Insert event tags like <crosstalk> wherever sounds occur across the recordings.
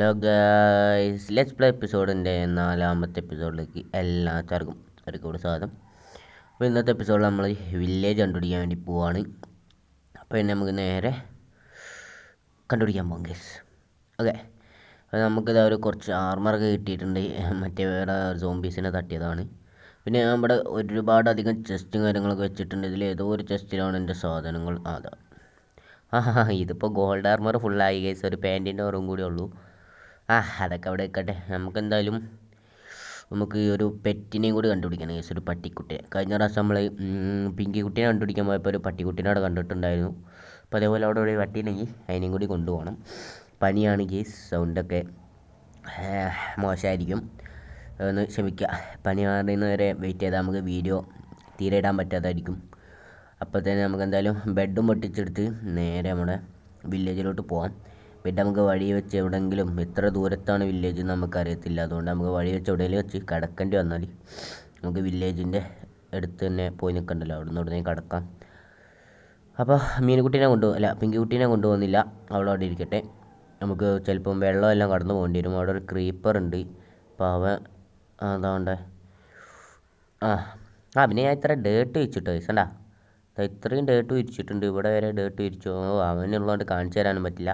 Hello guys let's play എപ്പിസോഡിന്റെ നാലാമത്തെ എപ്പിസോഡിലേക്ക് എല്ലാവർക്കും ഒരിക്കൽ സ്വാഗതം. അപ്പോൾ ഇന്നത്തെ എപ്പിസോഡിൽ നമ്മൾ വില്ലേജ് കണ്ടുപിടിക്കാൻ വേണ്ടി പോവാണ്. അപ്പോൾ ഇനി നമുക്ക് നേരെ കണ്ടുപിടിക്കാൻ പോകാം ഗൈസ് ഓക്കെ. അപ്പോൾ നമുക്കിത് ഒരു കുറച്ച് ആർമറൊക്കെ കിട്ടിയിട്ടുണ്ട്. മറ്റേ വേറെ സോംബീസിനെ തട്ടിയതാണ്. പിന്നെ നമ്മുടെ ഒരുപാട് അധികം ചെസ്റ്റും കാര്യങ്ങളൊക്കെ വെച്ചിട്ടുണ്ട്. ഇതിൽ ഏതോ ഒരു ചെസ്റ്റിലാണ് എന്റെ സാധനങ്ങൾ. അതാ ആ ഇതിപ്പോൾ ഗോൾഡ് ആർമർ ഫുള്ളായി ഗൈസ് ഒരു പാന്റിന്റെ ഓറും കൂടി ഉള്ളൂ. ആ അതൊക്കെ അവിടെ നിൽക്കട്ടെ. നമുക്കെന്തായാലും നമുക്ക് ഒരു പെറ്റിനെയും കൂടി കണ്ടുപിടിക്കണം. കേസ് ഒരു പട്ടിക്കുട്ടിയെ. കഴിഞ്ഞ പ്രാവശ്യം നമ്മൾ പിങ്കി കുട്ടീനെ കണ്ടുപിടിക്കാൻ പോയപ്പോൾ ഒരു പട്ടിക്കുട്ടീനെ അവിടെ കണ്ടിട്ടുണ്ടായിരുന്നു. അപ്പോൾ അതേപോലെ അവിടെ ഒരു പട്ടീനെങ്കിൽ അതിനെയും കൂടി കൊണ്ടുപോകണം. പനിയാണ് കേസ് സൗണ്ടൊക്കെ മോശമായിരിക്കും. ഒന്ന് ക്ഷമിക്കുക പനി മാറുന്നവരെ വെയിറ്റ് ചെയ്താൽ നമുക്ക് വീഡിയോ തീരെ ഇടാൻ പറ്റാതായിരിക്കും. അപ്പോൾ തന്നെ നമുക്ക് എന്തായാലും ബെഡും പൊട്ടിച്ചെടുത്ത് നേരെ നമ്മുടെ വില്ലേജിലോട്ട് പോകാം ബെഡ് നമുക്ക് വഴി വെച്ച് എവിടെയെങ്കിലും എത്ര ദൂരത്താണ് വില്ലേജ് നമുക്കറിയത്തില്ല. അതുകൊണ്ട് നമുക്ക് വഴി വെച്ച് എവിടെയെങ്കിലും വെച്ച് കിടക്കേണ്ടി വന്നാൽ നമുക്ക് വില്ലേജിന്റെ അടുത്ത് തന്നെ പോയി നിൽക്കണ്ടല്ലോ അവിടെ നിന്ന് ഉടനെ കിടക്കാം. അപ്പോൾ മീനുകുട്ടീനെ കൊണ്ടുപോകും അല്ല പിങ്കിക്കുട്ടീനെ കൊണ്ടുപോകുന്നില്ല അവിടെ അവിടെ ഇരിക്കട്ടെ. നമുക്ക് ചിലപ്പം വെള്ളമെല്ലാം കടന്നു പോകേണ്ടി വരും. അവിടെ ഒരു ക്രീപ്പർ ഉണ്ട്. അപ്പോൾ അവൻ അതാണ്ട് ആ ആ പിന്നെ ഞാൻ ഇത്ര ഡേട്ട് വെച്ചിട്ടോ കണ്ടാ ഇത്രയും ഡേട്ട് വിരിച്ചിട്ടുണ്ട്. ഇവിടെ വരെ ഡേട്ട് വിരിച്ചു. അവനുള്ളതുകൊണ്ട് കാണിച്ചു തരാനും പറ്റില്ല.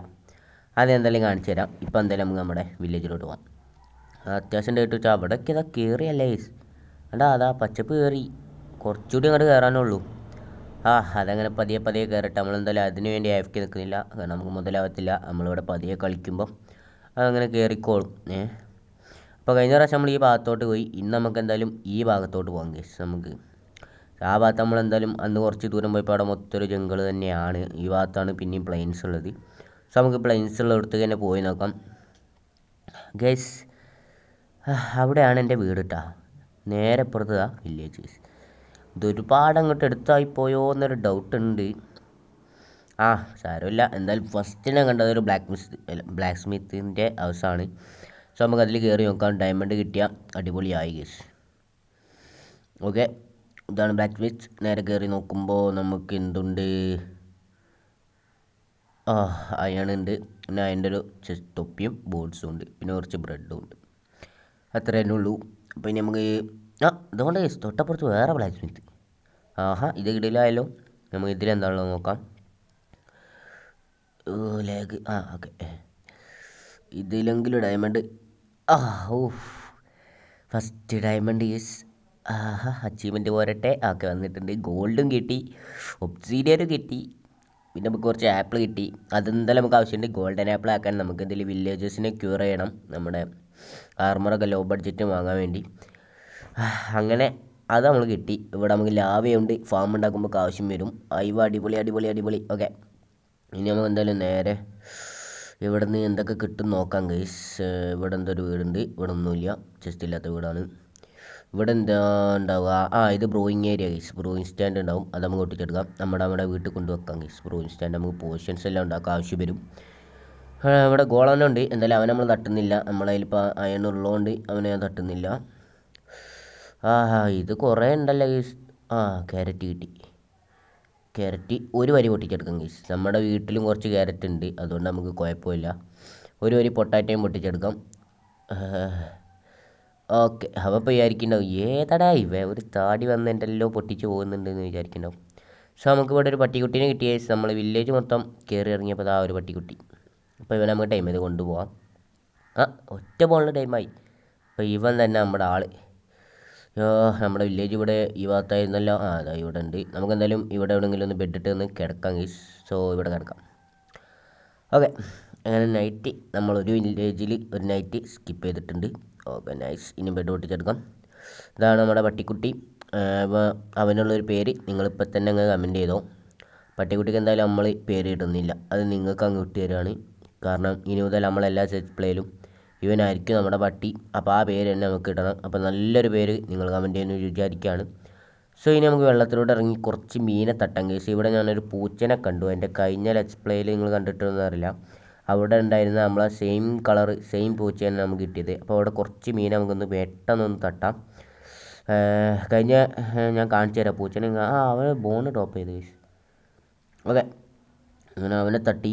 അത് എന്തായാലും കാണിച്ചു തരാം. ഇപ്പം എന്തായാലും നമുക്ക് നമ്മുടെ വില്ലേജിലോട്ട് പോകാം അത്യാവശ്യം ഡേറ്റ് വെച്ചാൽ അവിടേക്ക് ഇതാ കയറിയല്ലേ എടാ അതാ പച്ചപ്പ് കയറി കുറച്ചുകൂടി അങ്ങോട്ട് കയറാനുള്ളൂ ആ അതങ്ങനെ പതിയെ പതിയെ കയറട്ടെ നമ്മളെന്തായാലും അതിന് വേണ്ടി ആഫ്ക്ക് നിൽക്കുന്നില്ല. കാരണം നമുക്ക് മുതലാവത്തില്ല. നമ്മളിവിടെ പതിയെ കളിക്കുമ്പം അതങ്ങനെ കയറിക്കോളും ഏ? അപ്പോൾ കഴിഞ്ഞ പ്രാവശ്യം നമ്മൾ ഈ ഭാഗത്തോട്ട് പോയി. ഇന്ന് നമുക്ക് എന്തായാലും ഈ ഭാഗത്തോട്ട് പോകാം കേസ് നമുക്ക് ആ ഭാഗത്ത് നമ്മൾ എന്തായാലും അന്ന് കുറച്ച് ദൂരം പോയപ്പോൾ അവിടെ മൊത്തം ഒരു ജംഗിൾ തന്നെയാണ്. ഈ ഭാഗത്താണ് പിന്നെയും പ്ലെയിൻസ് ഉള്ളത്. സോ നമുക്ക് പ്ലെയിൻസ് ഉള്ളിടത്ത് തന്നെ പോയി നോക്കാം. ഗൈസ് അവിടെയാണ് എന്റെ വീട് കേട്ടോ നേരെ പുറത്തതാ വില്ലേജ് ഇതൊരുപാട് അങ്ങോട്ട് എടുത്തായി പോയോ എന്നൊരു ഡൗട്ട് ഉണ്ട്. ആ സാരമില്ല. എന്തായാലും ഫസ്റ്റിനെ കണ്ടത് ഒരു ബ്ലാക്ക് മിസ് ബ്ലാക്ക് സ്മിത്തിന്റെ ഹൗസാണ് സോ നമുക്ക് അതിൽ കയറി നോക്കാം. ഡയമണ്ട് കിട്ടിയ അടിപൊളിയായി ഗേസ് ഓക്കെ ഇതാണ് ബ്ലാക്ക് സ്മിത്ത് നേരെ കയറി നോക്കുമ്പോൾ നമുക്ക് എന്തുണ്ട്? ആ അയൺ ഉണ്ട് പിന്നെ അതിന്റെ ഒരു തൊപ്പിയും ബോൾസും ഉണ്ട്. പിന്നെ കുറച്ച് ബ്രെഡും ഉണ്ട്. അത്ര തന്നെ ഉള്ളൂ. ഇനി നമുക്ക് ആ ഇതുകൊണ്ട് തൊട്ടപ്പുറത്ത് വേറെ ബ്ലാക്ക് സ്മിത്ത് ആഹാ ഇത് ഇടയിലായാലോ നമുക്ക് ഇതിലെന്താണല്ലോ നോക്കാം. ലാഗ് ആ ഓക്കെ ഇതിലെങ്കിലും ഡയമണ്ട് ആ ഓ ഫസ്റ്റ് ഡയമണ്ട് ഈസ് ആഹാ അച്ചീവ്മെന്റ് പോരട്ടെ. ഓക്കെ വന്നിട്ടുണ്ട്. ഗോൾഡും കിട്ടി. ഒബ്സീഡിയനും കിട്ടി. പിന്നെ നമുക്ക് കുറച്ച് ആപ്പിൾ കിട്ടി. അതെന്തായാലും നമുക്ക് ആവശ്യമുണ്ട്. ഗോൾഡൻ ആപ്പിൾ ആക്കാൻ നമുക്ക് എന്തെങ്കിലും വില്ലേജസിനെ ക്യൂർ ചെയ്യണം. നമ്മുടെ ആർമറൊക്കെ ലോ ബഡ്ജറ്റ് വാങ്ങാൻ വേണ്ടി. അങ്ങനെ അത് നമ്മൾ കിട്ടി. ഇവിടെ നമുക്ക് ലാവയുണ്ട്. ഫാം ഉണ്ടാക്കുമ്പോൾ ആവശ്യം വരും. അയവ അടിപൊളി അടിപൊളി അടിപൊളി. ഓക്കെ ഇനി നമുക്ക് എന്തായാലും നേരെ ഇവിടെ നിന്ന് എന്തൊക്കെ കിട്ടും നോക്കാം ഗൈസ് ഇവിടെ എന്തൊരു വീടുണ്ട്. ഇവിടെ ഒന്നുമില്ല. ജസ്റ്റ് ഇല്ലാത്ത വീടാണ്. ഇവിടെ എന്താ ഉണ്ടാവുക? ആ ഇത് brewing area guys brewing stand ഉണ്ടാവും. അത് നമുക്ക് ഒട്ടിച്ചെടുക്കാം. നമ്മുടെ നമ്മുടെ വീട്ടിൽ കൊണ്ടുവെക്കാം ഗൈസ് ബ്രോയിങ് സ്റ്റാൻഡ് നമുക്ക് പോർഷൻസ് എല്ലാം ഉണ്ടാക്കാം ആവശ്യം വരും. ഇവിടെ ഉണ്ട്. എന്തായാലും അവനെ നമ്മൾ തട്ടുന്നില്ല. നമ്മളതിലിപ്പോൾ അയൺ ഉള്ളതുകൊണ്ട് അവനെ തട്ടുന്നില്ല. ആ ഇത് കുറേ ഉണ്ടല്ലോ ഗൈസ് ആ ക്യാരറ്റ് കിട്ടി. ക്യാരറ്റ് ഒരു വരി പൊട്ടിച്ചെടുക്കാം ഗൈസ് നമ്മുടെ വീട്ടിലും കുറച്ച് ക്യാരറ്റ് ഉണ്ട്. അതുകൊണ്ട് നമുക്ക് കുഴപ്പമില്ല. ഒരു വരി പൊട്ടാറ്റയും പൊട്ടിച്ചെടുക്കാം. ഓക്കെ. അപ്പോൾ ഇപ്പോൾ വിചാരിക്കുന്നുണ്ടാവും ഏതടാ ഇവ ഒരു താടി വന്ന് എന്റെ എല്ലാം പൊട്ടിച്ച് പോകുന്നുണ്ടെന്ന് വിചാരിക്കുന്നുണ്ടാവും സോ നമുക്ക് ഇവിടെ ഒരു പട്ടിക്കുട്ടീനെ കിട്ടിയ നമ്മൾ വില്ലേജ് മൊത്തം കയറി ഇറങ്ങിയപ്പോൾ ആ ഒരു പട്ടിക്കുട്ടി. അപ്പോൾ ഇവനെ നമുക്ക് ടൈം ചെയ്ത് കൊണ്ടുപോകാം ആ ഒറ്റ പോണുള്ള ടൈമായി അപ്പോൾ ഇവൻ തന്നെ നമ്മുടെ ആൾ നമ്മുടെ വില്ലേജ് ഇവിടെ ഈ ഭാഗത്തായിരുന്നല്ലോ. ആ അതാ ഇവിടെ ഉണ്ട്. നമുക്ക് എന്തായാലും ഇവിടെ എവിടെയെങ്കിലും ഒന്ന് ബെഡിട്ട് ഒന്ന് കിടക്കാം ഗീസ് സോ ഇവിടെ കിടക്കാം. ഓക്കെ അങ്ങനെ നൈറ്റ് നമ്മൾ ഒരു വില്ലേജിൽ ഒരു നൈറ്റ് സ്കിപ്പ് ചെയ്തിട്ടുണ്ട്. ഓക്കെ നൈസ് ഇനി ബെഡ് പൊട്ടിച്ചെടുക്കാം ഇതാണ് നമ്മുടെ പട്ടിക്കുട്ടി. അവനുള്ളൊരു പേര് നിങ്ങളിപ്പോൾ തന്നെ അങ്ങ് കമന്റ് ചെയ്തോ. പട്ടിക്കുട്ടിക്ക് എന്തായാലും നമ്മൾ പേര് കിട്ടുന്നില്ല. അത് നിങ്ങൾക്ക് അങ്ങ് വിട്ടു തരികയാണ് കാരണം ഇനി മുതൽ നമ്മളെല്ലാ സെറ്റ് പ്ലേയിലും ഇവനായിരിക്കും നമ്മുടെ പട്ടി. അപ്പോൾ ആ പേര് തന്നെ നമുക്ക് കിട്ടണം. അപ്പോൾ നല്ലൊരു പേര് നിങ്ങൾ കമന്റ് ചെയ്യുന്ന വിചാരിക്കുകയാണ് സോ ഇനി നമുക്ക് വെള്ളത്തിലൂടെ ഇറങ്ങി കുറച്ച് മീനെ തട്ടാം കേസ് ഇവിടെ ഞാനൊരു പൂച്ചനെ കണ്ടു. എന്റെ കഴിഞ്ഞ ലെറ്റ്സ് പ്ലേയിൽ നിങ്ങൾ കണ്ടിട്ടുണ്ടെന്നറിയില്ല അവിടെ ഉണ്ടായിരുന്ന നമ്മളെ സെയിം കളർ സെയിം പൂച്ച തന്നെ നമുക്ക് കിട്ടിയത്. അപ്പോൾ അവിടെ കുറച്ച് മീൻ നമുക്കൊന്ന് പെട്ടെന്നൊന്ന് തട്ടാം. കഴിഞ്ഞ ഞാൻ കാണിച്ചു തരാം. പൂച്ചനെ ആ അവൻ ബോണ് ടോപ്പ് ചെയ്ത് ഓക്കെ അങ്ങനെ അവനെ തട്ടി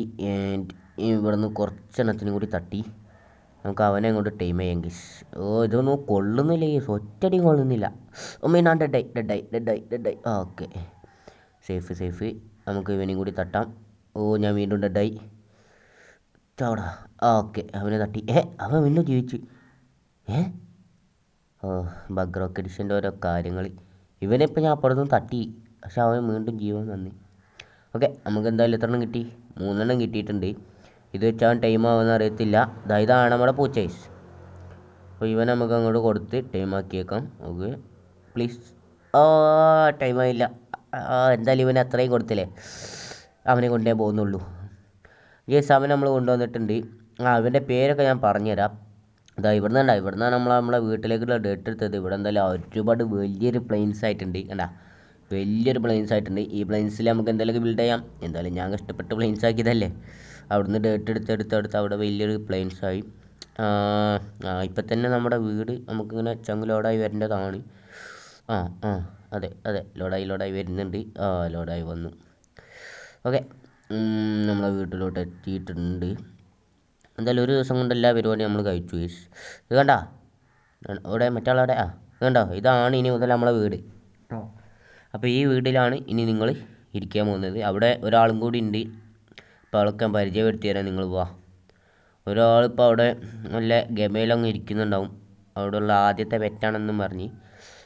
ഇവിടെ നിന്ന് കുറച്ചെണ്ണത്തിനും കൂടി തട്ടി. നമുക്ക് അവനെ അങ്ങോട്ട് ടൈം ചെയ്യാം ഗീസ് ഓ ഇതൊന്നും കൊള്ളുന്നില്ല ഗീസ് ഒറ്റടി കൊള്ളുന്നില്ല. ഒമ്മ ഞാൻ ഡെഡായി ഡെഡായി ഡെഡായി ഡെഡായി ഓക്കെ സേഫ് സേഫ് നമുക്ക് ഇവനെയും കൂടി തട്ടാം. ഓ ഞാൻ വീണ്ടും ഡെഡായി ആ ഓക്കെ. അവനെ തട്ടി. ഏ അവൻ വീണ്ടും ജീവിച്ചു. ഏ? ഓ ബഗ് റോക്ക് എഡിഷന്റെ ഓരോ കാര്യങ്ങൾ ഇവനെ ഇപ്പം ഞാൻ അപ്പുറത്തും തട്ടി. പക്ഷെ അവൻ വീണ്ടും ജീവൻ തന്നി ഓക്കെ നമുക്ക് എന്തായാലും എത്ര എണ്ണം കിട്ടി? മൂന്നെണ്ണം കിട്ടിയിട്ടുണ്ട്. ഇത് വെച്ചാൽ ടൈം ആവുമെന്ന് അറിയത്തില്ല. ഇതാണ് നമ്മുടെ പൂച്ചൈസ് അപ്പോൾ ഇവൻ നമുക്ക് അങ്ങോട്ട് കൊടുത്ത് ടൈം ആക്കിയേക്കാം. ഓക്കെ. പ്ലീസ് ഓ ടൈം ആയില്ല. ആ എന്തായാലും ഇവൻ അത്രയും കൊടുത്തില്ലേ? അവനെ കൊണ്ടേ പോകുന്നുള്ളൂ. യെസ് സമയം നമ്മൾ കൊണ്ടുവന്നിട്ടുണ്ട്. ആ അവന്റെ പേരൊക്കെ ഞാൻ പറഞ്ഞുതരാം. ഇതാ ഇവിടുന്ന് കണ്ട ഇവിടുന്നാണ് നമ്മൾ നമ്മളെ വീട്ടിലേക്കുള്ള ഡേറ്റ് എടുത്തത്. ഇവിടെ എന്തായാലും ഒരുപാട് വലിയൊരു പ്ലെയിൻസ് ആയിട്ടുണ്ട്. കണ്ട? വലിയൊരു പ്ലെയിൻസ് ആയിട്ടുണ്ട്. ഈ പ്ലെയിൻസിൽ നമുക്ക് എന്തെങ്കിലും ബിൽഡ് ചെയ്യാം. എന്തായാലും ഞാൻ കഷ്ടപ്പെട്ട് പ്ലെയിൻസ് ആക്കിയതല്ലേ? അവിടുന്ന് ഡേറ്റ് എടുത്ത് എടുത്ത് എടുത്ത് അവിടെ വലിയൊരു പ്ലെയിൻസ് ആയി. ഇപ്പം തന്നെ നമ്മുടെ വീട് നമുക്കിങ്ങനെ ചങ്ങ് ലോഡായി വരേണ്ടതാണ്. ആ ആ അതെ അതെ. ലോഡായി ലോഡായി വരുന്നുണ്ട്. ആ ലോഡായി വന്നു. ഓക്കെ നമ്മളെ വീട്ടിലോട്ട് എത്തിയിട്ടുണ്ട്. എന്തായാലും ഒരു ദിവസം കൊണ്ട് എല്ലാ പരിപാടിയും നമ്മൾ കഴിച്ചു ഗൈസ് ഇത് കണ്ട? അവിടെ മറ്റാളവിടെ ആ കണ്ടോ? ഇതാണ് ഇനി മുതൽ നമ്മളെ വീട്. അപ്പോൾ ഈ വീട്ടിലാണ് ഇനി നിങ്ങൾ ഇരിക്കാൻ പോകുന്നത്. അവിടെ ഒരാളും കൂടി ഉണ്ട്. അപ്പോൾ അവൾക്ക് പരിചയപ്പെടുത്തി തരാം നിങ്ങൾ പോവാ ഒരാളിപ്പോൾ അവിടെ നല്ല ഗമയിലങ്ങ് ഇരിക്കുന്നുണ്ടാവും. അവിടെയുള്ള ആദ്യത്തെ പെറ്റാണെന്നും പറഞ്ഞ്.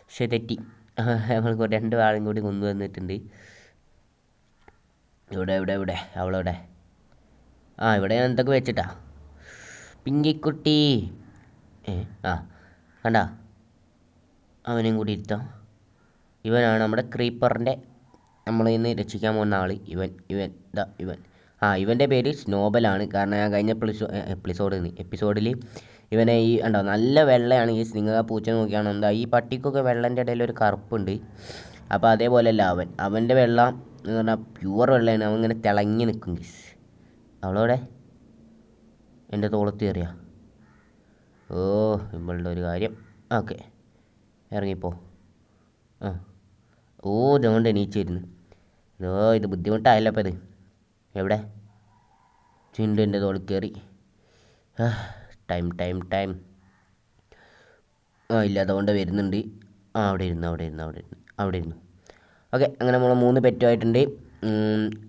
പക്ഷേ തെറ്റി. <laughs> നമ്മൾ രണ്ട് ആളും കൂടി കൊണ്ടുവന്നിട്ടുണ്ട്. ഇവിടെ ഇവിടെ ഇവിടെ അവളവിടെ. ആ ഇവിടെ ഞാൻ എന്തൊക്കെ വെച്ചിട്ടാ? പിങ്കിക്കുട്ടി. ഏ ആ കണ്ട? അവനെയും കൂടി ഇരുത്താം. ഇവനാണ് നമ്മുടെ ക്രീപ്പറിന്റെ നമ്മളിൽ നിന്ന് രക്ഷിക്കാൻ പോകുന്ന ആൾ ഇവൻ ഇവൻ ഇതാ ഇവൻ. ആ ഇവന്റെ പേര് സ്നോബലാണ്. കാരണം ഞാൻ കഴിഞ്ഞ എപ്പിസോ എപ്പിസോഡിൽ എപ്പിസോഡിൽ ഇവനെ ഈ ഉണ്ടോ നല്ല വെള്ളയാണ്. ഈ ആ പൂച്ച നോക്കിയാണ് എന്താ? ഈ പട്ടിക്കൊക്കെ വെള്ളന്റെ ഇടയിൽ ഒരു കറുപ്പുണ്ട്. അപ്പോൾ അതേപോലെയല്ല അവൻ. അവന്റെ വെള്ളം എന്ന് പറഞ്ഞാൽ പ്യുവർ വെള്ളമാണ് അവൻ ഇങ്ങനെ തിളങ്ങി നിൽക്കും ഗീസ് അവളോടെ എന്റെ തോളത്ത് കയറിയ? ഓ ഇവളുടെ ഒരു കാര്യം. ഓക്കെ. ഇറങ്ങിപ്പോ. ആ. ഓ ഇതുകൊണ്ട് എണീച്ചിരുന്നു ഓ ഇത് ബുദ്ധിമുട്ടായല്ലോ അപ്പം ഇത്. എവിടെ? ചിണ്ടു എന്റെ തോളിൽ കയറി. Time time time. ആ ഇല്ല അതുകൊണ്ട് വരുന്നുണ്ട്. ആ അവിടെ ഇരുന്നു അവിടെ ഇരുന്നു അവിടെ ഇരുന്നു അവിടെ ഇരുന്നു. ഓക്കെ അങ്ങനെ നമ്മൾ മൂന്ന് പെറ്റുമായിട്ടുണ്ട്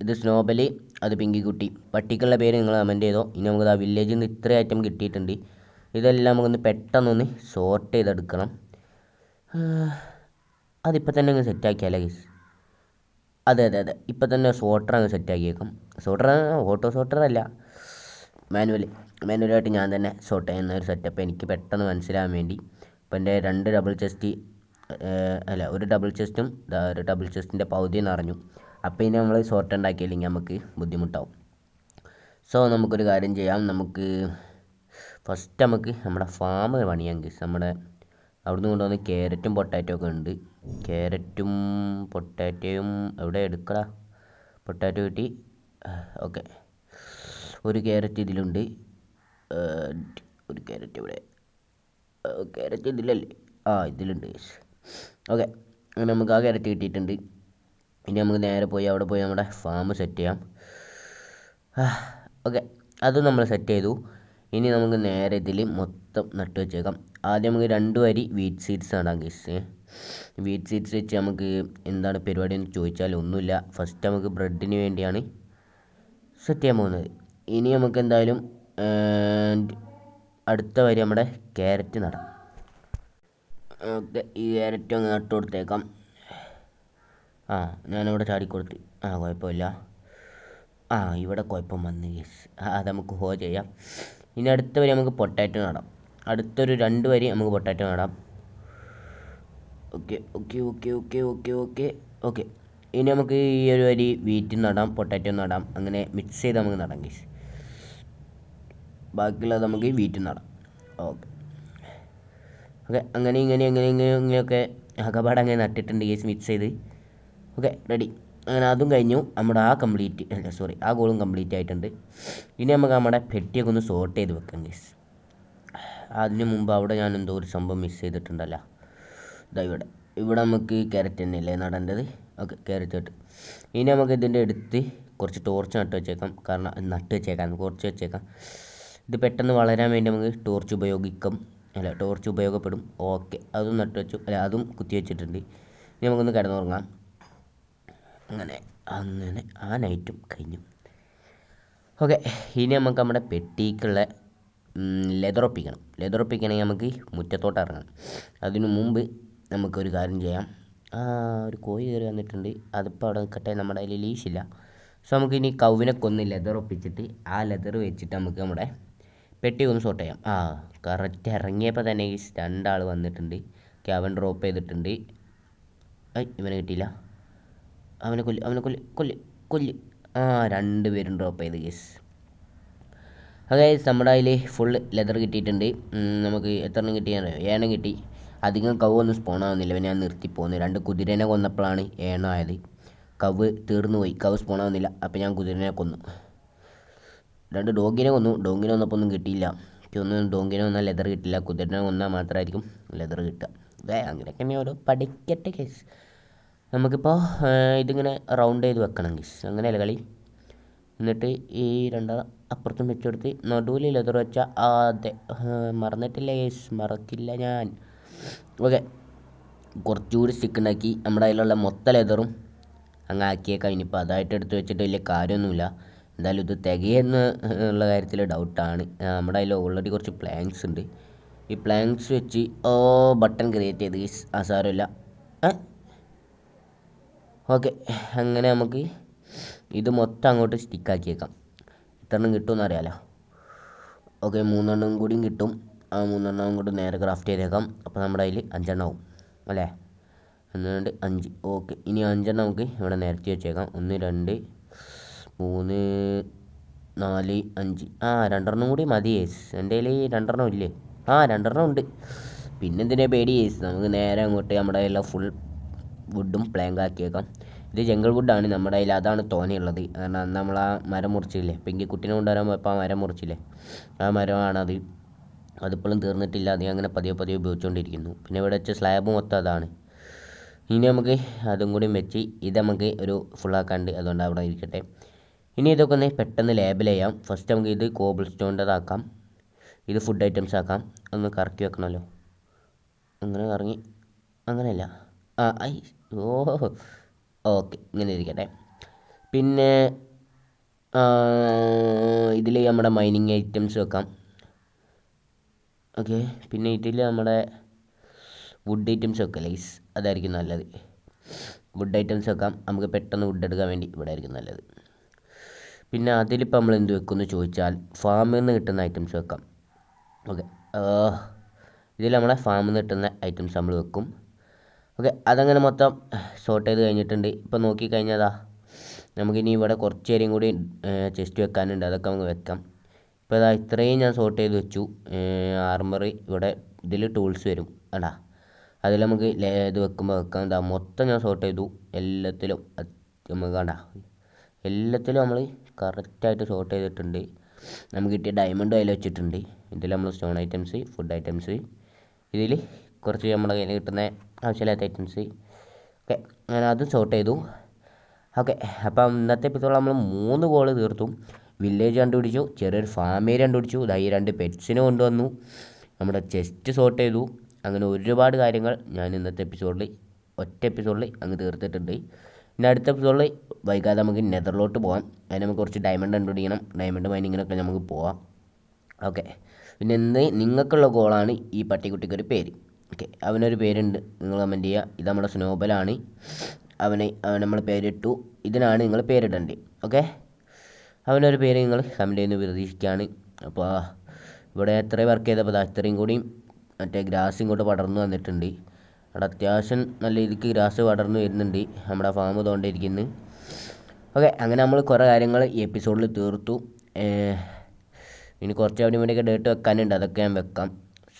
ഇത് സ്നോബലി അത് പിങ്കിക്കുട്ടി പട്ടിക്കുള്ള പേര് നിങ്ങൾ കമന്റ് ചെയ്തോ. ഇനി നമുക്ക് ആ വില്ലേജിൽ നിന്ന് ഇത്ര ഐറ്റം കിട്ടിയിട്ടുണ്ട്. ഇതെല്ലാം നമുക്കൊന്ന് പെട്ടെന്നൊന്ന് സോർട്ട് ചെയ്തെടുക്കണം. അതിപ്പോൾ തന്നെ അങ്ങ് സെറ്റാക്കിയാലേ ഗീസ് അതെ അതെ അതെ. ഇപ്പം തന്നെ സോട്ടർ അങ്ങ് സെറ്റാക്കിയേക്കും സോട്ടർ ഓട്ടോ സോട്ടർ അല്ല. മാനുവലി മാനുവലായിട്ട് ഞാൻ തന്നെ സോട്ട് ചെയ്യുന്ന ഒരു സെറ്റപ്പ് എനിക്ക് പെട്ടെന്ന് മനസ്സിലാകാൻ വേണ്ടി. ഇപ്പം എന്റെ രണ്ട് ഡബിൾ ചെസ്റ്റ് അല്ല ഒരു ഡബിൾ ചെസ്റ്റും ഒരു ഡബിൾ ചെസ്റ്റിന്റെ പകുതി നിറഞ്ഞു. അപ്പോൾ ഇനി നമ്മൾ സോർട്ട് ഉണ്ടാക്കിയില്ലെങ്കിൽ നമുക്ക് ബുദ്ധിമുട്ടാവും. സോ നമുക്കൊരു കാര്യം ചെയ്യാം. നമുക്ക് ഫസ്റ്റ് നമുക്ക് നമ്മുടെ ഫാം പണിയാം ഗീസ് നമ്മുടെ അവിടുന്ന് കൊണ്ടുവന്ന് ക്യാരറ്റും പൊട്ടാറ്റോ ഒക്കെ ഉണ്ട്. ക്യാരറ്റും പൊട്ടാറ്റോയും എവിടെ എടുക്കടാ? പൊട്ടാറ്റോ കിട്ടി. ഓക്കെ ഒരു ക്യാരറ്റ് ഇതിലുണ്ട്. ഒരു ക്യാരറ്റ് ഇവിടെ. ക്യാരറ്റ് ഇതിലല്ലേ? ആ ഇതിലുണ്ട് ഓക്കെ അങ്ങനെ നമുക്ക് ആ ക്യാരറ്റ് കിട്ടിയിട്ടുണ്ട്. ഇനി നമുക്ക് നേരെ പോയി അവിടെ പോയി നമ്മുടെ ഫാം സെറ്റ് ചെയ്യാം. ഓക്കെ അത് നമ്മൾ സെറ്റ് ചെയ്തു. ഇനി നമുക്ക് നേരെ ഇതിൽ മൊത്തം നട്ട് വെച്ചേക്കാം. ആദ്യം നമുക്ക് രണ്ട് വരി വീറ്റ് സീഡ്സ് നടാം ഗീസ് വീറ്റ് സീഡ്സ് വെച്ച് നമുക്ക് എന്താണ് പരിപാടി എന്ന് ചോദിച്ചാൽ ഒന്നുമില്ല. ഫസ്റ്റ് നമുക്ക് ബ്രെഡിന് വേണ്ടിയാണ് സെറ്റ് ചെയ്യാൻ പോകുന്നത്. ഇനി നമുക്ക് എന്തായാലും അടുത്ത വരി നമ്മുടെ ക്യാരറ്റ് നടാം. ഓക്കെ ഈ ഇരട്ടി ഒന്ന് നട്ട് കൊടുത്തേക്കാം. ആ ഞാനിവിടെ ചാടിക്കൊടുത്ത്. ആ കുഴപ്പമില്ല. ആ ഇവിടെ കുഴപ്പം വന്ന്. യെസ് അത് നമുക്ക് ഹോ ചെയ്യാം. ഇനി അടുത്ത വരി നമുക്ക് പൊട്ടാറ്റോ നടാം. അടുത്തൊരു രണ്ട് വരി നമുക്ക് പൊട്ടാറ്റോ നടാം. Okay okay okay okay okay okay okay. ഇനി നമുക്ക് ഈ ഒരു വരി വീറ്റ് നടാം പൊട്ടാറ്റോ നടാം. അങ്ങനെ മിക്സ് ചെയ്ത് നമുക്ക് നടാം ഗീസ് ബാക്കിയുള്ളത് നമുക്ക് വീറ്റ് നടാം. ഓക്കെ. ഓക്കെ അങ്ങനെ ഇങ്ങനെ അങ്ങനെ ഇങ്ങനെ ഇങ്ങനെയൊക്കെ അകപാട് അങ്ങനെ നട്ടിട്ടുണ്ട് കേസ് മിക്സ് ചെയ്ത്. ഓക്കെ റെഡി അങ്ങനെ അതും കഴിഞ്ഞു. നമ്മുടെ ആ കംപ്ലീറ്റ് അല്ല സോറി ആ ഗോളും കംപ്ലീറ്റ് ആയിട്ടുണ്ട്. ഇനി നമുക്ക് നമ്മുടെ പെട്ടിയൊക്കെ ഒന്ന് സോർട്ട് ചെയ്ത് വെക്കാം കേസ് അതിന് മുമ്പ് അവിടെ ഞാൻ എന്തോ ഒരു സംഭവം മിസ് ചെയ്തിട്ടുണ്ടല്ലോ. ഇതാ ഇവിടെ. ഇവിടെ നമുക്ക് ക്യാരറ്റ് തന്നെയല്ലേ നടേണ്ടത്? ഓക്കെ ക്യാരറ്റ് ഇനി നമുക്ക് ഇതിന്റെ അടുത്ത് കുറച്ച് ടോർച്ച് നട്ട് വെച്ചേക്കാം. കാരണം നട്ട് വെച്ചേക്കാം കുറച്ച് വെച്ചേക്കാം. ഇത് പെട്ടെന്ന് വളരാൻ വേണ്ടി നമുക്ക് ടോർച്ച് ഉപയോഗിക്കും. അല്ല ടോർച്ച് ഉപയോഗപ്പെടും. ഓക്കെ അതും നട്ട് വെച്ചു. അല്ല അതും കുത്തി വെച്ചിട്ടുണ്ട്. ഇനി നമുക്കൊന്ന് കിടന്നുറങ്ങാം. അങ്ങനെ അങ്ങനെ ആ നൈറ്റും കഴിഞ്ഞു. ഓക്കെ ഇനി നമുക്ക് നമ്മുടെ പെട്ടിക്കുള്ള ലെതർ ഒപ്പിക്കണം. ലെതർ ഒപ്പിക്കണമെങ്കിൽ നമുക്ക് മുറ്റത്തോട്ട് ഇറങ്ങണം. അതിനു മുമ്പ് നമുക്കൊരു കാര്യം ചെയ്യാം. ആ ഒരു കോഴി കയറി വന്നിട്ടുണ്ട്. അതിപ്പോൾ അവിടെ നിൽക്കട്ടെ നമ്മുടെ കയ്യിൽ ലീശില്ല സോ നമുക്കിനി കൗവിനെ കൊന്ന് ലെതർ ഒപ്പിച്ചിട്ട് ആ ലെതർ വെച്ചിട്ട് നമുക്ക് നമ്മുടെ പെട്ടി ഒന്ന് സോർട്ട് ചെയ്യാം. ആ കറക്റ്റ് ഇറങ്ങിയപ്പോൾ തന്നെ ഈ രണ്ടാൾ വന്നിട്ടുണ്ട്. അവൻ ഡ്രോപ്പ് ചെയ്തിട്ടുണ്ട്. ഐ ഇവനെ കിട്ടിയില്ല. അവനെ കൊല്ല് അവനെ കൊല്ല് കൊല്ല് കൊല്ല്. ആ രണ്ട് പേരും ഡ്രോപ്പ് ചെയ്ത് ഗസ് അതായത് നമ്മുടെ അതിൽ ഫുൾ ലെതർ കിട്ടിയിട്ടുണ്ട്. നമുക്ക് എത്ര എണ്ണം കിട്ടിയെന്നറിയോ ഏണം കിട്ടി. അധികം കവൊന്നും സ്പോൺ ആവുന്നില്ല. ഞാൻ നിർത്തി പോകുന്നു രണ്ട് കുതിരനെ കൊന്നപ്പോഴാണ് ഏണം ആയത്. കവ് തീർന്നു പോയി കവ് സ്പോൺ ആവുന്നില്ല. അപ്പോൾ ഞാൻ കുതിരനെ കൊന്നു. രണ്ട് ഡോഗിനെ കൊന്നു. ഡോഗിനെ വന്നപ്പോൾ ഒന്നും കിട്ടിയില്ല. ഒന്നും ഡോഗിനെ വന്നാൽ ലെതർ കിട്ടില്ല. കുതിരനെ കൊന്നാൽ മാത്രമായിരിക്കും ലെതർ കിട്ടുക. വേ അങ്ങനെയൊക്കെ തന്നെ ഓരോ പഠിക്കട്ടെ കേസ് നമുക്കിപ്പോൾ ഇതിങ്ങനെ റൗണ്ട് ചെയ്ത് വെക്കണം കേസ് അങ്ങനെയല്ല കളി? എന്നിട്ട് ഈ രണ്ടാം അപ്പുറത്തും വെച്ചെടുത്ത് നടുവിൽ ലെതർ വെച്ച അതെ മറന്നിട്ടില്ല കേസ് മറക്കില്ല ഞാൻ. ഓക്കെ കുറച്ചുകൂടി സ്റ്റിക്ക് ഉണ്ടാക്കി. നമ്മുടെ അതിലുള്ള മൊത്ത ലെതറും അങ്ങ് ആക്കിയേക്കാം. ഇനിയിപ്പോൾ അതായിട്ട് എടുത്ത് വെച്ചിട്ട് വലിയ കാര്യമൊന്നുമില്ല. എന്തായാലും ഇത് തികയെന്ന് ഉള്ള കാര്യത്തിൽ ഡൗട്ടാണ് നമ്മുടെ അതിൽ ഓൾറെഡി കുറച്ച് പ്ലാങ്ക്സ് ഉണ്ട്. ഈ പ്ലാങ്ക്സ് വെച്ച് ഓ ബട്ടൺ ക്രിയേറ്റ് ചെയ്ത്. ഗീസ് ആ സാരമില്ല. ഓക്കെ അങ്ങനെ നമുക്ക് ഇത് മൊത്തം അങ്ങോട്ട് സ്റ്റിക്കാക്കിയേക്കാം എത്രണ്ണം കിട്ടുമെന്ന് അറിയാലോ. ഓക്കെ മൂന്നെണ്ണം കൂടിയും കിട്ടും. ആ മൂന്നെണ്ണം കൂടി നേരെ ക്രാഫ്റ്റ് ചെയ്തേക്കാം. അപ്പോൾ നമ്മുടെ അതിൽ അഞ്ചെണ്ണം ആവും. അല്ലേ? എന്നുകൊണ്ട് അഞ്ച്. ഓക്കെ ഇനി അഞ്ചെണ്ണം നമുക്ക് ഇവിടെ നേരത്തെ വെച്ചേക്കാം. ഒന്ന് രണ്ട് മൂന്ന് നാല് അഞ്ച്. ആ രണ്ടെണ്ണം കൂടി മതി ഏസ് എന്റെ കയ്യിൽ രണ്ടെണ്ണം ഇല്ലേ? ആ രണ്ടെണ്ണം ഉണ്ട്. പിന്നെ പിന്നെന്തിനാ പേടി ഏസ് നമുക്ക് നേരെ അങ്ങോട്ട് നമ്മുടെ കയ്യിലുള്ള ഫുൾ വുഡും പ്ലാങ്ക് ആക്കിയേക്കാം. ഇത് ജംഗിൾ വുഡാണ് നമ്മുടെ കയ്യിൽ അതാണ് തോനെയുള്ളത്. കാരണം അന്ന് നമ്മൾ ആ മരം മുറിച്ചില്ലേ? പെങ്കിക്കുട്ടിനെ കൊണ്ടുവരാൻ പോയപ്പോൾ ആ മരം മുറിച്ചില്ലേ? ആ മരമാണത് അതിപ്പോഴും തീർന്നിട്ടില്ല. അത് അങ്ങനെ പതിയെ പതിയെ ഉപയോഗിച്ചുകൊണ്ടിരിക്കുന്നു. പിന്നെ ഇവിടെ വെച്ച സ്ലാബ് മൊത്തം അതാണ്. ഇനി നമുക്ക് അതും കൂടി വെച്ച് ഇത് നമുക്ക് ഒരു ഫുള്ളാക്കാണ്ട് അതുകൊണ്ട് അവിടെ ഇരിക്കട്ടെ. ഇനി ഇതൊക്കെ ഒന്ന് പെട്ടെന്ന് ലേബൽ ചെയ്യാം. ഫസ്റ്റ് നമുക്ക് ഇത് കോബിൾ സ്റ്റോണിന്റെതാക്കാം ഇത് ഫുഡ് ഐറ്റംസ് ആക്കാം. ഒന്ന് കറക്കി വെക്കണമല്ലോ. അങ്ങനെ കറങ്ങി. അങ്ങനെയല്ല. ആ ഐ ഓ ഓക്കെ. ഇങ്ങനെ ഇരിക്കട്ടെ. പിന്നെ ഇതിൽ നമ്മുടെ മൈനിങ് ഐറ്റംസ് വെക്കാം. ഓക്കെ. പിന്നെ ഇതിൽ നമ്മുടെ വുഡ് ഐറ്റംസ് വെക്കാം. ലൈസ് അതായിരിക്കും നല്ലത്. വുഡ് ഐറ്റംസ് വെക്കാം. നമുക്ക് പെട്ടെന്ന് വുഡ് എടുക്കാൻ വേണ്ടി ഇവിടെ ആയിരിക്കും നല്ലത്. പിന്നെ അതിലിപ്പോൾ നമ്മൾ എന്ത് വെക്കുമെന്ന് ചോദിച്ചാൽ ഫാമിൽ നിന്ന് കിട്ടുന്ന ഐറ്റംസ് വെക്കാം. ഓക്കെ ഇതിൽ നമ്മളെ ഫാമിൽ നിന്ന് കിട്ടുന്ന ഐറ്റംസ് നമ്മൾ വെക്കും. ഓക്കെ അതങ്ങനെ മൊത്തം സോർട്ട് ചെയ്ത് കഴിഞ്ഞിട്ടുണ്ട്. ഇപ്പോൾ നോക്കിക്കഴിഞ്ഞതാ നമുക്കിനി ഇവിടെ കുറച്ച് നേരം കൂടി ചെസ്റ്റ് വെക്കാനുണ്ട്. അതൊക്കെ നമുക്ക് വെക്കാം. ഇപ്പോൾ ഇതാ ഇത്രയും ഞാൻ സോർട്ട് ചെയ്ത് വെച്ചു. ആർമറി ഇവിടെ ഇതിൽ ടൂൾസ് വരും. അടാ അതിൽ നമുക്ക് ഇത് വെക്കുമ്പോൾ വെക്കാം. എന്താ മൊത്തം ഞാൻ സോർട്ട് ചെയ്തു. എല്ലാത്തിലും നമുക്ക് കണ്ട. എല്ലാത്തിലും നമ്മൾ കറക്റ്റായിട്ട് ഷോട്ട് ചെയ്തിട്ടുണ്ട്. നമുക്ക് കിട്ടിയ ഡയമണ്ട് അതിൽ വെച്ചിട്ടുണ്ട്. ഇതിൽ നമ്മൾ സ്റ്റോൺ ഐറ്റംസ് ഫുഡ് ഐറ്റംസ് ഇതിൽ കുറച്ച് നമ്മുടെ കയ്യിൽ കിട്ടുന്ന ആവശ്യമില്ലാത്ത ഐറ്റംസ് ഓക്കെ അങ്ങനെ അതും ഷോട്ട് ചെയ്തു. ഓക്കെ അപ്പം ഇന്നത്തെ എപ്പിസോഡ് നമ്മൾ മൂന്ന് ഗോൾ തീർത്തു. വില്ലേജ് കണ്ടുപിടിച്ചു ചെറിയൊരു ഫാമേരി കണ്ടുപിടിച്ചു. ഇതായി രണ്ട് പെറ്റ്സിനെ കൊണ്ടുവന്നു. നമ്മുടെ ചെസ്റ്റ് സോർട്ട് ചെയ്തു. അങ്ങനെ ഒരുപാട് കാര്യങ്ങൾ ഞാൻ ഇന്നത്തെ എപ്പിസോഡിൽ ഒറ്റ എപ്പിസോഡിൽ അങ്ങ് തീർത്തിട്ടുണ്ട്. ഇനി അടുത്ത എപ്പിസോഡിൽ വൈകാതെ നമുക്ക് നെതറിലോട്ട് പോകാം. അതിന് നമുക്ക് കുറച്ച് ഡയമണ്ട് കണ്ടുപിടിക്കണം ഡയമണ്ട് മൈനിങ്ങിനൊക്കെ നമുക്ക് പോവാം. ഓക്കെ പിന്നെ എന്ത് നിങ്ങൾക്കുള്ള ഗോളാണ് ഈ പട്ടിക്കുട്ടിക്കൊരു പേര്. ഓക്കെ അവനൊരു പേരുണ്ട്. നിങ്ങൾ കമന്റ് ചെയ്യുക ഇത് നമ്മുടെ സ്നോബലാണ്. അവനെ അവൻ നമ്മൾ പേരിട്ടു. ഇതിനാണ് നിങ്ങൾ പേരിടേണ്ടത് ഓക്കെ അവനൊരു പേര് നിങ്ങൾ കമന്റ് ചെയ്യുന്ന പ്രതീക്ഷിക്കുകയാണ് അപ്പോൾ ഇവിടെ എത്ര വർക്ക് ചെയ്തപ്പോൾ അത് അത്രയും കൂടിയും മറ്റേ ഗ്രാസ് ഇങ്ങോട്ട് പടർന്നു വന്നിട്ടുണ്ട്. അവിടെ അത്യാവശ്യം നല്ല രീതിക്ക് ഗ്രാസ് വളർന്നു വരുന്നുണ്ട്. നമ്മുടെ ഫാം തോണ്ടിരിക്കുന്നു ഓക്കെ അങ്ങനെ നമ്മൾ കുറേ കാര്യങ്ങൾ ഈ എപ്പിസോഡിൽ തീർത്തു. ഇനി കുറച്ച് അവിടെ വേണ്ടിയൊക്കെ ഡേറ്റ് വെക്കാനുണ്ട്. അതൊക്കെ ഞാൻ വെക്കാം.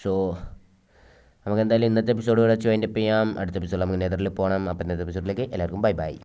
സോ നമുക്ക് എന്തായാലും ഇന്നത്തെ എപ്പിസോഡ് ഇവിടെ വെച്ച് വൈൻഡപ്പ് ചെയ്യാം. അടുത്ത എപ്പിസോഡ് നമുക്ക് നെതറിൽ പോകണം അപ്പോൾ ഇന്നത്തെ എപ്പിസോഡിലേക്ക് എല്ലാവർക്കും ബൈ ബൈ